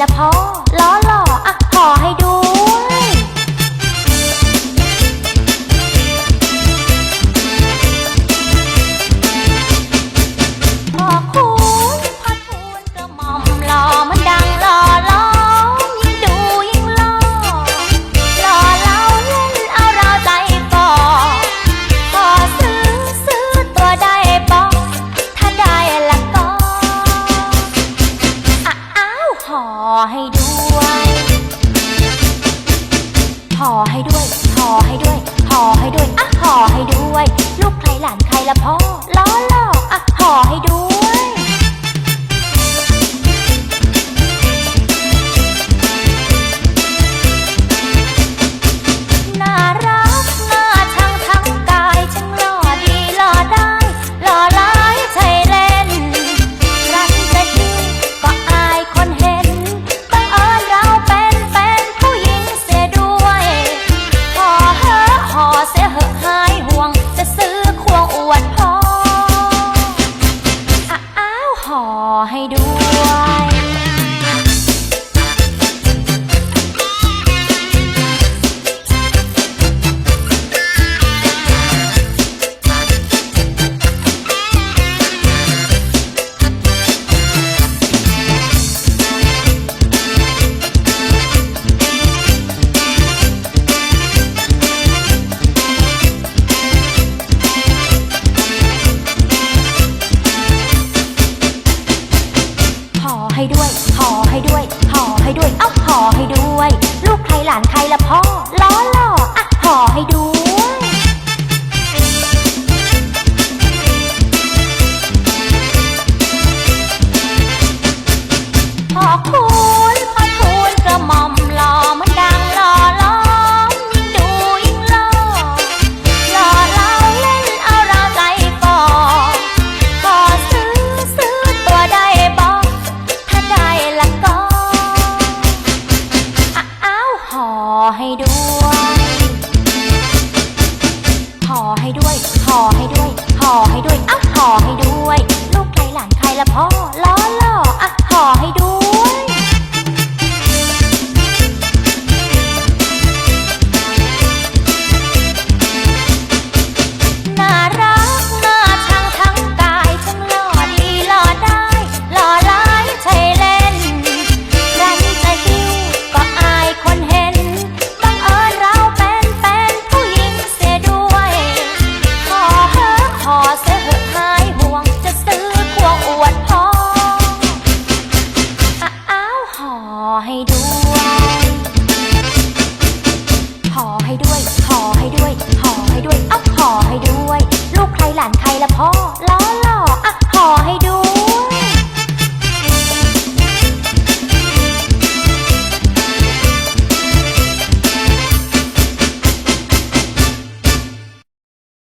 ละพ่อ ให้ด้วยห่อให้ด้วยอะห่อให้ด้วย ลูกใครหลานใครละพ่อล้อหลอกอะห่อให้ด้วย พ่อคูณพ่อคูณกระมอมล่อมันดังล่อล้อมยิ่งดูยิ่งล่อล่อเล่นเอาเราใจก่อก่อซื้อซื้อตัวได้บอกถ้าได้ละก็อ้าวห่อให้ด้วยห่อให้ด้วยห่อให้ด้วยห่อให้ด้วยอ้าวห่อให้ด้วย ลูกใครหลานใครละพอ ละพ่อ